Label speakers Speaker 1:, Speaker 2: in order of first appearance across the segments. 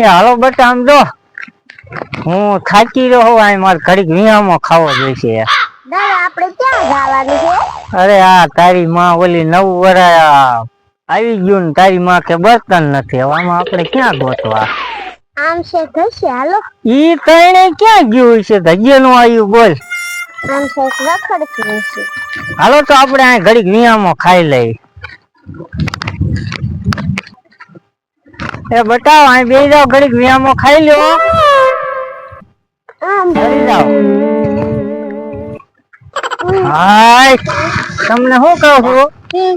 Speaker 1: એ હાલો બટા આમ જો. હું થાકી રહ્યો હોઉં આ મારે ઘડીક વિયામાં ખાવો જોઈશે.
Speaker 2: દાદા આપણે ક્યાં જવાનું છે?
Speaker 1: અરે આ તારી માં ઓલી નવ વરા આવી ગયું ને તારી માં કે બર્તન નથી. હવે આમાં આપણે ક્યાં ગોતવા?
Speaker 2: આમ છે થશે હાલો.
Speaker 1: ઈ તણે ક્યાં ગયું છે? ધજ્યનું આવ્યું બોલ.
Speaker 2: આમ છે રખડતું છે.
Speaker 1: હાલો તો આપણે આ ઘડીક વિયામાં ખાઈ લઈ. એ બતાવો અહીં બે જાઓ ઘડીક વ્યામો ખાઈ લ્યો હાય. તમને શું કહું છું?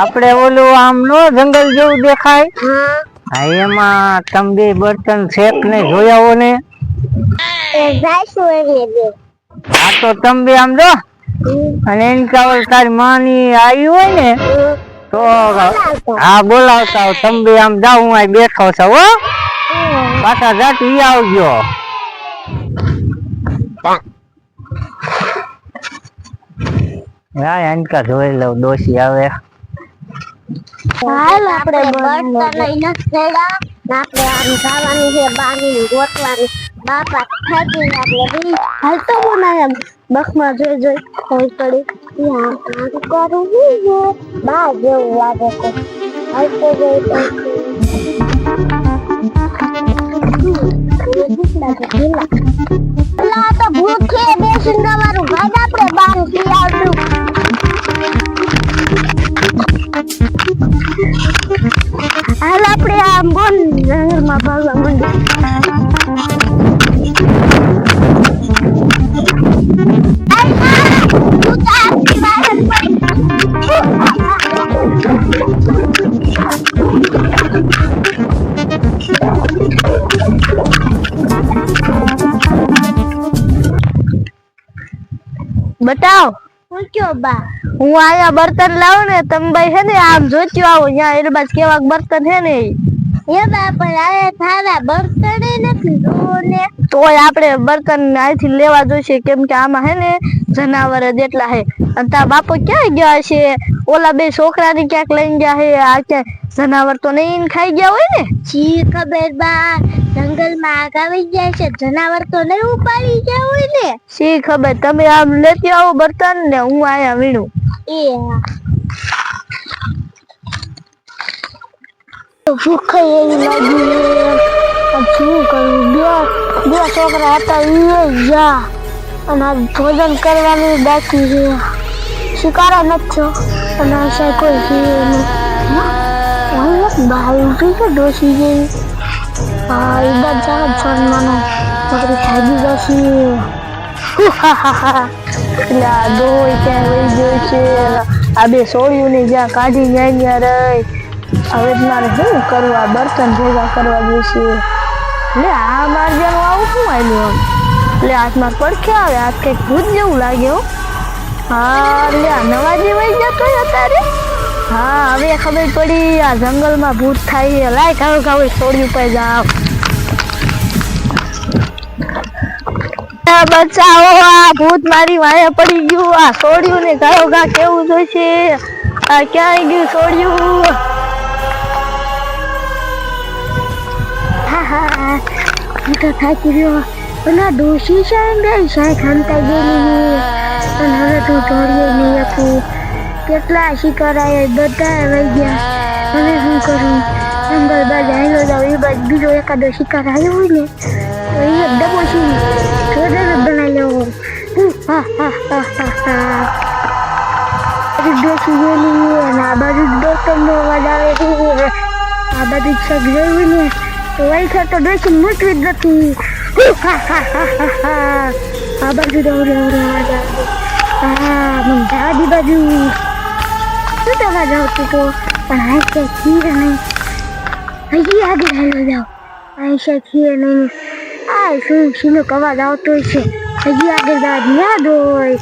Speaker 1: આપણે ઓલું આમ નો જંગલ જેવું દેખાય.
Speaker 2: હા
Speaker 1: એમાં તમે બે બર્તન શેક ને જોયા હો ને? આ તો તમે બે આમ જો. અને એની કાવલ તારી માની આવી હોય ને. તો
Speaker 2: બોલાવતા.
Speaker 1: હા બોલાવતા હો તમે બે આમ જાઓ હું અહીં બેઠો છું હો
Speaker 2: હમ.
Speaker 1: પાછા જાત ઈ આવજો હા એનકા જોઈ લઉં ડોસી આવે
Speaker 2: હાલ આપણે બર્તન લઈને છેડા ને આપણે આમ જવાનું છે બાની ગોતવાની. બાપા થાકી આપણે બી હાલ તો બનાય એમ. બસમાં જોઈ જોઈ ખબર પડી. ત્યાં કામ કરું છે બા જેવું લાગે છે. હાલ તો. જોઈ તો ભૂત છે બે સિંગાવાળું ભાગ આપણે બાર બતાવ. હું કયો બા? હું આયા બર્તન લાવું ને તમે ભાઈ છે ને આમ જોત્યો આવો અહીંયા એટલે બાજુ કેવાક બર્તન છે ને એ આયા થારા બર્તન નથી જોને તોય આપણે બર્તન અહીંથી લેવા જોઈશે કેમ કે આમાં હે ને જનાવર જ એટલા હે. અને તાર બાપો ક્યાં ગયા છે ઓલા બે છોકરાને ક્યાંક લઈને ગયા હે? આ ક્યાં જનાવર તો નહીં ખાઈ ગયા હોય ને? જી ખબર બા જંગલમાં આગ આવી ગયા છે જનાવર તો નહીં ઉપાડી ગયા હોય ને? શી ખબર? તમે આમ લેતી આવો બર્તન ને હું આયા વીણું. એ ભૂખ એવી લાગી શું કરું બે બે છોકરા હતા એ ગયા અને ભોજન કરવાનું બાકી છે શિકારા નથી અને આ સાહેબ કોઈ છે બહાર ઉઠી છે ડોસી જેવી હા એ જાણે છોડવાનો નોકરી ખાઈ જશે એટલે આ દોય ક્યાં વહી ગયો છે આ બે સોળિયું ને જ્યાં કાઢી ન્યા ન્યા રહી હવે મારે શું કરવું, બર્તન ભેગા કરવા જોઈશે એટલે આ બાર જેનું આવું શું આવ્યું એટલે હાથમાં પડખે આવે, હાથ કંઈક ભૂત જેવું લાગે હો. એટલે આ નવા જેવાઈ જતો અત્યારે? હા, હવે ખબર પડી, આ જંગલમાં ભૂત થાય લાય કાવ કાવ છોડી પર જાવ બચાવો, આ ભૂત મારી વાયા પડી ગયું. આ છોડ્યું ને, ગાયો ગા કેવું જોઈશે આ ક્યાંય ગયું છોડ્યું? હું તો થાકી રહ્યો અને આ ડોશી છે ને શાય ખાનતા ગયેલી અને હવે તું ઢોળીએ નહીં હતું કેટલા શિકારાએ બધા વહી ગયા. હવે શું કરું? જંગલ બાજુ હાલો જાવ એ બાદ બીજો એકાદો શિકાર આવ્યો હોય ને તો એ બનાવી લેવો હું, હા હા હા હા. ડોસી ગયેલી અને આ બાજુ અવાજ આવે છે. આ બાજુ જ નથી હું, હા હા હા હા હા આ બાજુ હા મને બાજુ શું દવા જાવ તું પણ આ છે ખીર નહીં હજી આગળ હેલો જાઓ છે ખીર નહીં આ શું શીનો અવાજ આવતો છે હજી આગળ દાદ યાદ હોય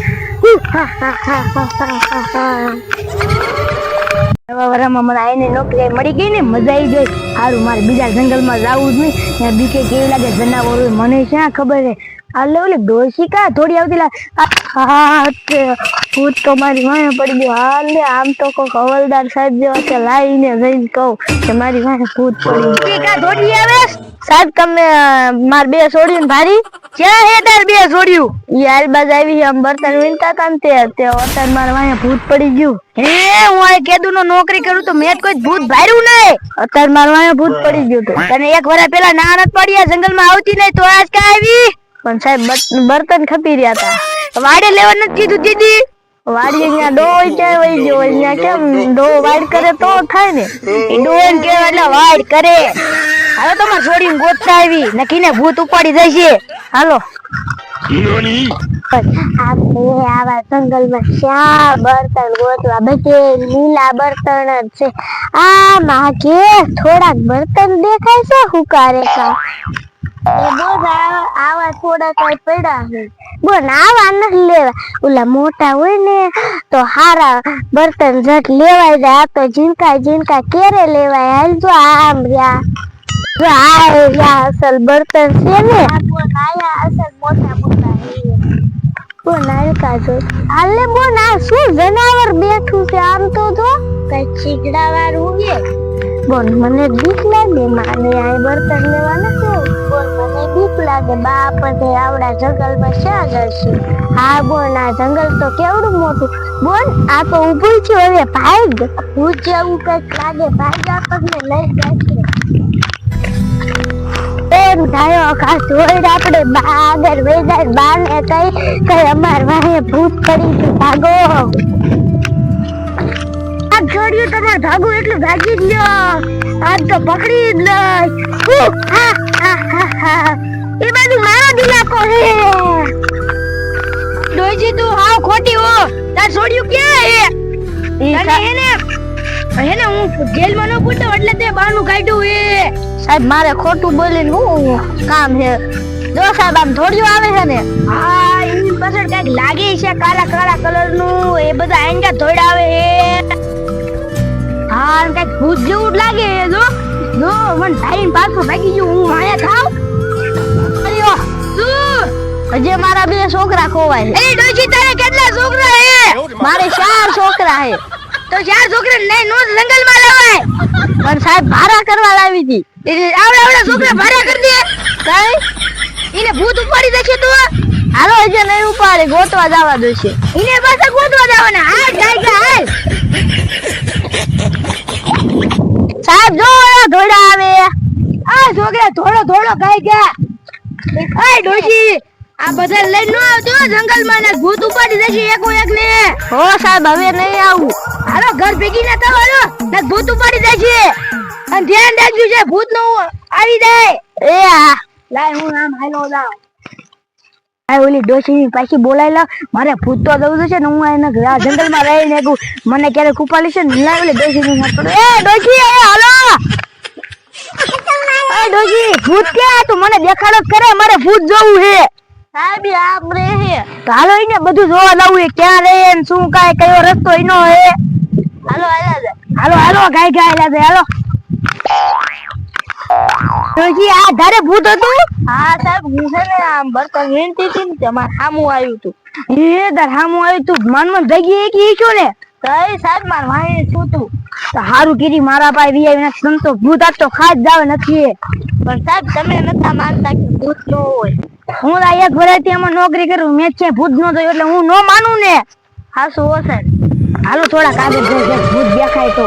Speaker 2: હા હા હા હા હા હા નવા વરામાં મને આઈને નોકરી મળી ગઈ ને, મજા આવી ગઈ. સારું મારે બીજા જંગલમાં જવું જ નહીં. ત્યાં બીકે કેવી લાગે જનાવરો મને ક્યાં ખબર છે
Speaker 3: હાલે ઓલી ડોશિકા થોડી આવતી ભૂત તો મારી વાંહે પડી ગયો. હાલે આમ તો કોક હવલદાર સાહેબ જેવા છે લાઈને જઈને કહું કે મારી વાંહે ભૂત પડી ગયું થોડી આવે? સાહેબ તમે માર બે છોડ્યું ભારી? ક્યાં હે તાર બે છોડ્યું ઈ આલબાજ આવી આમ બર્તન વિનતા કામ ને તે તે અત્યારે મારા વાંહે ભૂત પડી ગયું. હે હું આ કેદુ નો નોકરી કરું તો મેં કોઈ ભૂત ભાર્યું નહીં અત્યારે મારા વાંહે ભૂત પડી ગયું તો તને એક વર્ષ પેલા નાનત પડ્યા જંગલમાં આવતી નહીં તો આજ કા આવી? પણ સાહેબ બર્તન ખપી રહ્યા હતા. વાડે લેવા નથી કીધું દીદી. વાડી અહીંયા ડો ક્યાં વહી ગયો અહીંયા કેમ ડો વાડ કરે તો થાય ને? એ ડો એમ કેવા એટલે વાડ કરે. હાલો તમારે છોડીને ગોતતા આવી. નકીને ભૂત ઉપાડી જશે હાલો. આપણે આવા જંગલમાં શા બર્તન ગોતવા બધે લીલા બર્તન જ છે. આમાં કે થોડાક બર્તન દેખાય છે હુકારે કા આવા થોડા પડ્યા છે બોન આવા નથી લેવા. ઓલા મોટા હોય ને, તો હારા બર્તન જટ લેવાય જાય. તો ઝીણકા ઝીણકા કેરે લેવાય. હાલ જો આમ રહ્યા. અસલ બર્તન છે મોટા મોટા બોન નાયકા જો. આલે બોન આ શું જનાવર બેઠું છે? આમ તો જો. કઈ છીગડા વાળું બોલ, મને બીક લાગે માને આ બર્તન લેવા નથી. મને બીક લાગે બા આપણને આવડા જંગલમાં શા જશે? હા, બોલ, આ જંગલ તો કેવડું મોટું. બોલ, આ તો ઊભું છે, હવે ભાગ. હું જેવું કંઈક લાગે, ભાગ આપણને લઈ જશે. આપણે બાને કઈ કઈ અમાર વાહે ભૂત કરી ભાગો. આ જોડ્યું તમારે ભાગો એટલું ભાગી જ લ્યો આજ તો પકડી જ લઈ. એ બાજુ મારો દિલાકો હે ડોજી તું હાવ ખોટી હો. તાર છોડ્યું ક્યાં હે? એને એને હું જેલમાં ન પૂછતો એટલે તે બહારનું કાઢ્યું એ સાહેબ મારે ખોટું બોલીને હું કામ છે? જો સાહેબ આમ થોડ્યું આવે છે ને. હા એની પાછળ કંઈક લાગે છે કાળા કાળા કલરનું એ બધા આંગા ધોડા આવે છે હા કંઈક ભૂત જેવું લાગે જો. જો મને ટાઈમ પાછો ભાગી ગયું હું માયા થાવ. હજી મારા બે છોકરા ખોવાય છે. એ ડોજી તારે કેટલા છોકરા હે? મારે? ચાર છોકરા હે. તો ચાર છોકરા નહીં નો જંગલમાં લાવાય. પણ સાહેબ ભારા કરવા લાવી હતી. આવડા આવડા છોકરા ભારા કરી દે. કઈ? એને ભૂત ઉપાડી દેશે તું? હાલો હજી નહીં ઉપાડે ગોતવા જવા દેશે. એને પાછા ગોતવા જવાના. હાલ ટાઈગર હાલ. સાહેબ જો ધોડા આવે. આ છોકરા ધોળો ધોળો ગાય ગયા. એ ડોશી. આ બધા લઈ નો આવતો જંગલમાં ને ભૂત ઉપાડી દેશે એકો એક ને હો સાહેબ હવે નહીં આવું. હાલો ઘર ભેગી ના થાવ હાલો ને ભૂત ઉપાડી દેશે. અને ધ્યાન રાખજો છે ભૂત નો આવી જાય. એ હા. લાય હું આમ હાલો લાવ આ ઓલી ડોશી પાછી બોલાઈ લાવ મારે ભૂત તો દઉં છે ને હું એને આ જંગલમાં રહીને કહું મને ક્યારે કુપાલી છે ને લાવ ઓલી ડોશી ની હાથ એ ડોશી એ હાલો. એ ડોશી ભૂત ક્યાં? તું મને દેખાડો જ કરે મારે ભૂત જોવું છે. સાહેબ આમ રે હે. હાલો એને બધું જોવા લાવું હે ક્યાં રે ને શું કાય કયો રસ્તો એનો હે. હાલો હાલો હાલો. હાલો ગાય ગાય હાલે હાલો તોજી આ ધારે ભૂત હતું? હા સાહેબ હું છે ને આમ બર્તન વીણતી હતી ને તેમાં સામું આવ્યું હતું એ દર સામું આવ્યું તું. મન મન જગી એક ઈ છું ને કઈ સાહેબ માર વાહે શું તું? તો હારું કીધી મારા પાસે વી આવીને સંતો ભૂત આજ તો ખાસ જ આવે નથી પણ સાહેબ તમે નતા માનતા કે ભૂત નો હોય. હું આ એક વર્ષથી આમાં નોકરી કરું, મેં છે ભૂત નો થયો એટલે હું નો માનું ને. હા શું હો સાહેબ હાલો થોડા કાગળ જોઈ જાય ભૂત દેખાય તો.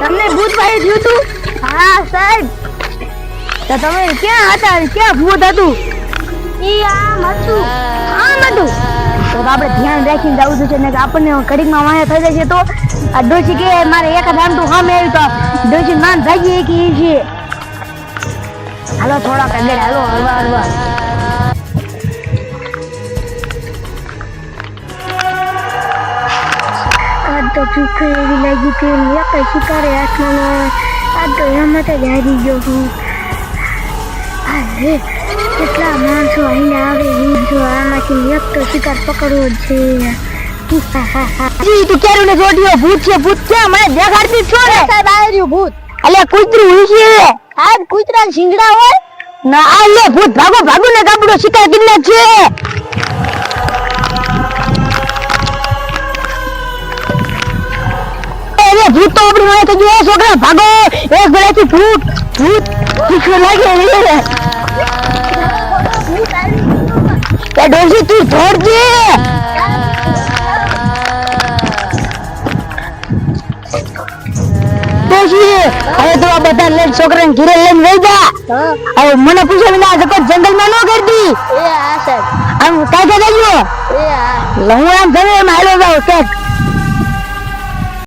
Speaker 3: તમને ભૂત ભાઈ થયું તું? હા, સાહેબ. તો તમે ક્યાં હતા? ક્યાં ભૂત હતું? ઈ આમ હતું. આમ હતું. તો આપણે ધ્યાન રાખીને જવું છે ને આપણને કડીકમાં વાયા થઈ છે તો. આ ડોશી કે, મારે એક જ આમટું સામે આવ્યું તો. ડોશી માન ભાગી કે છે. હાલો થોડા આગળ હાલો હળવા હળવા. આજ તો ભૂખ એવી લાગી હતી એક શિકારે આસમાન આજ તો એમાં જ હારી ગયો હું. અરે કેટલા માણસો અહીં આવે હું જો આમાંથી એક તો શિકાર પકડવો જ છે. જી તું કેરું ને જોડ્યો ભૂત છે ભૂત ક્યાં મને દેખાડતી છો ને? સાહેબ આવી રહ્યું ભૂત. અલ્યા કૂતરું છે. સાહેબ કૂતરા શિંગડા હોય, ના આ લે ભૂત ભાગો ભાગો ને ગાબડો શિકાર કિન્ને છે અરે ભૂત તો આપણી માથે જો છોકરા, ભાગો. એક ગળેથી ભૂત ભૂત ભૂત લાગે રે એ ડોસી તું ડોસી આ બધા લઈને છોકરાને ઘીરે લઈને વહી જા હવે મને પૂછે વિના જગત જંગલમાં ન કરતી આમ કાંઈ કાંઈ જજો હું. આમ ઘરે એમ હાલો જાઉં સેટ